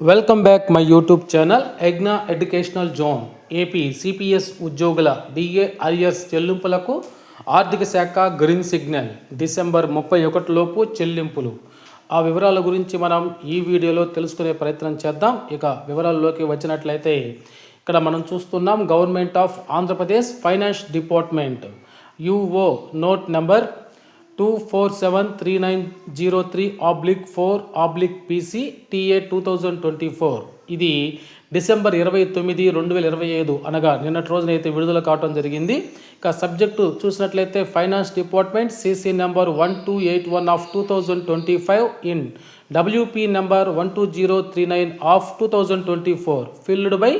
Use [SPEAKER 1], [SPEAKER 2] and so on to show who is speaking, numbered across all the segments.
[SPEAKER 1] Welcome back my YouTube channel ఎగ్నా educational zone AP CPS ఉద్యోగుల DAs చెల్లింపులకు ఆర్థిక శాఖ గ్రీన్ సిగ్నల్ డిసెంబర్ ముప్పై ఒకటిలోపు చెల్లింపులు. ఆ వివరాల గురించి మనం ఈ వీడియోలో తెలుసుకునే ప్రయత్నం చేద్దాం. ఇక వివరాల్లోకి వచ్చినట్లయితే ఇక్కడ మనం చూస్తున్నాం government of Andhra Pradesh finance department UO note number two four seven three nine zero three oblique four oblique PC TA two thousand twenty four ఇది డిసెంబర్ ఇరవై తొమ్మిది రెండు వేల ఇరవై ఐదు అనగా నిన్నటి రోజున అయితే విడుదల కావడం జరిగింది. ఇక సబ్జెక్టు చూసినట్లయితే finance department CC number one two eight one of two thousand twenty five in WP number one two zero three nine of two thousand twenty four filed by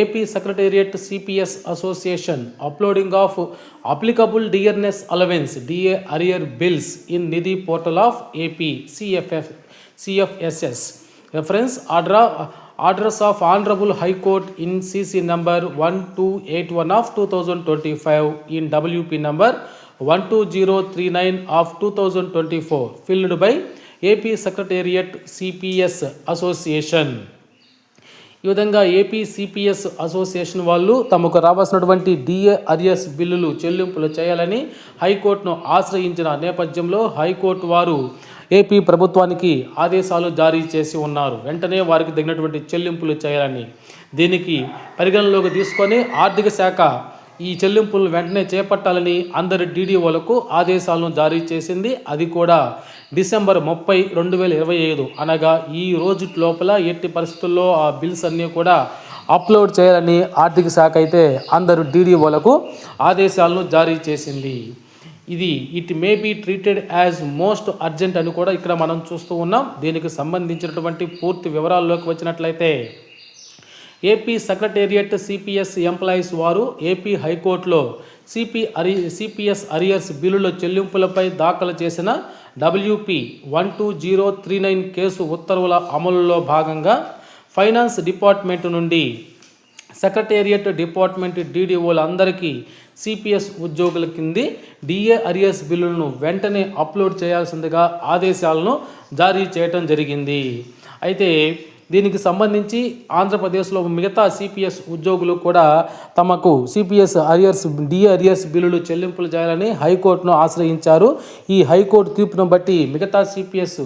[SPEAKER 1] AP Secretariat CPS Association uploading of applicable dearness allowance DA arrear bills in Nidhi portal of AP CFF, CFSS. Reference Address orders of Honorable High Court in CC number 1281 of 2025 in WP number 12039 of 2024 filled by AP Secretariat CPS Association. ఈ విధంగా AP CPS association వాళ్ళు తమకు రావాల్సినటువంటి DA Arias బిల్లులు చెల్లింపులు చేయాలని హైకోర్టును ఆశ్రయించిన నేపథ్యంలో హైకోర్టు వారు ఏపీ ప్రభుత్వానికి ఆదేశాలు జారీ చేసి ఉన్నారు. వెంటనే వారికి తగినటువంటి చెల్లింపులు చేయాలని దీనికి పరిగణలోకి తీసుకొని ఆర్థిక శాఖ ఈ చెల్లింపులు వెంటనే చేపట్టాలని అందరి డీడీఓలకు ఆదేశాలను జారీ చేసింది. అది కూడా డిసెంబర్ ముప్పై రెండు వేల ఇరవై ఐదు. అనగా ఈ రోజు లోపల ఎట్టి పరిస్థితుల్లో ఆ బిల్స్ అన్నీ కూడా అప్లోడ్ చేయాలని ఆర్థిక శాఖ అయితే అందరు డీడీఓలకు ఆదేశాలను జారీ చేసింది. ఇది it may be treated as most urgent అని కూడా ఇక్కడ మనం చూస్తూ ఉన్నాం. దీనికి సంబంధించినటువంటి పూర్తి వివరాల్లోకి వచ్చినట్లయితే ఏపీ సెక్రటేరియట్ సిపిఎస్ ఎంప్లాయీస్ వారు ఏపీ హైకోర్టులో సిపి అరి సిపిఎస్ అరియర్స్ బిల్లుల చెల్లింపులపై దాఖలు చేసిన WP one two zero three nine case ఉత్తర్వుల అమలులో భాగంగా ఫైనాన్స్ డిపార్ట్మెంట్ నుండి సెక్రటేరియట్ డిపార్ట్మెంట్ డీడీఓలందరికీ సిపిఎస్ ఉద్యోగుల కింది డిఏ అరియర్స్ బిల్లులను వెంటనే అప్లోడ్ చేయాల్సిందిగా ఆదేశాలను జారీ చేయటం జరిగింది. అయితే దీనికి సంబంధించి ఆంధ్రప్రదేశ్లో మిగతా సిపిఎస్ ఉద్యోగులు కూడా తమకు సిపిఎస్ అరియర్స్ డిఏ అరియర్స్ బిల్లులు చెల్లింపులు చేయాలని హైకోర్టును ఆశ్రయించారు. ఈ హైకోర్టు తీర్పును బట్టి మిగతా సిపిఎస్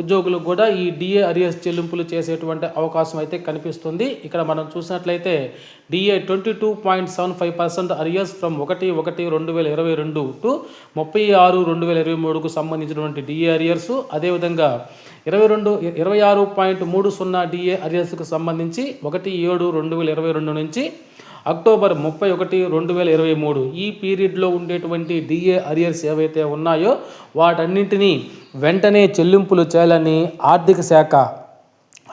[SPEAKER 1] ఉద్యోగులు కూడా ఈ డిఏ అరియర్స్ చెల్లింపులు చేసేటువంటి అవకాశం అయితే కనిపిస్తుంది. ఇక్కడ మనం చూసినట్లయితే DA twenty two point seven five percent arrears from ఒకటి ఒకటి రెండు వేల ఇరవై రెండు టు ముప్పై ఆరు రెండు వేల ఇరవై మూడుకు సంబంధించినటువంటి డిఏ అరియర్స్ అదేవిధంగా ఇరవై రెండు ఇరవై ఆరు పాయింట్ మూడు సున్నా డిఏ అరియర్స్కు సంబంధించి ఒకటి ఏడు రెండు వేల ఇరవై రెండు నుంచి అక్టోబర్ ముప్పై ఒకటి రెండు వేల ఇరవై మూడు ఈ పీరియడ్లో ఉండేటువంటి డిఏ అరియర్స్ ఏవైతే ఉన్నాయో వాటన్నింటినీ వెంటనే చెల్లింపులు చేయాలని ఆర్థిక శాఖ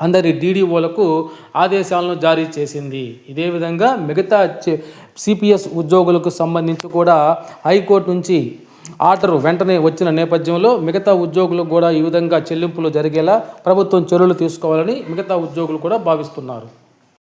[SPEAKER 1] అందరి డీడీఓలకు ఆదేశాలను జారీ చేసింది. ఇదే విధంగా మిగతా సిపిఎస్ ఉద్యోగులకు సంబంధించి కూడా హైకోర్టు నుంచి ఆర్డర్ వెంటనే వచ్చిన నేపథ్యంలో మిగతా ఉద్యోగులకు కూడా ఈ విధంగా చెల్లింపులు జరిగేలా ప్రభుత్వం చర్యలు తీసుకోవాలని మిగతా ఉద్యోగులు కూడా భావిస్తున్నారు.